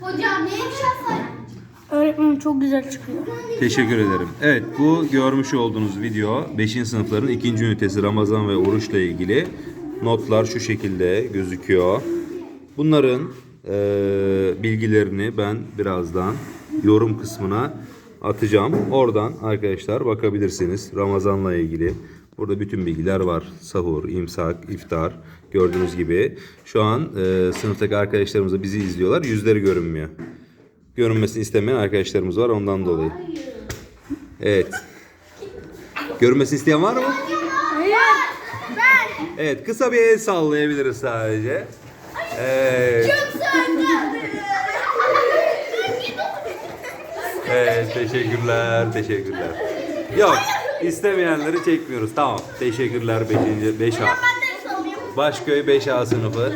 Hocam ne yapacağız? Öğretmenim çok güzel çıkıyor. Teşekkür ederim. Evet bu görmüş olduğunuz video 5. sınıfların ikinci ünitesi Ramazan ve oruçla ilgili notlar şu şekilde gözüküyor. Bunların eee, bilgilerini ben birazdan yorum kısmına atacağım. Oradan arkadaşlar bakabilirsiniz Ramazan'la ilgili. Burada bütün bilgiler var. Sahur, imsak, iftar gördüğünüz gibi. Şu an eee, sınıftaki arkadaşlarımız da bizi izliyorlar. Yüzleri görünmüyor görünmesini istemeyen arkadaşlarımız var ondan dolayı. Evet. Görünmesini isteyen var mı? Evet kısa bir el sallayabiliriz sadece. Evet. Evet teşekkürler teşekkürler. Yok istemeyenleri çekmiyoruz tamam. Teşekkürler 5. 5A. Başköy 5A sınıfı.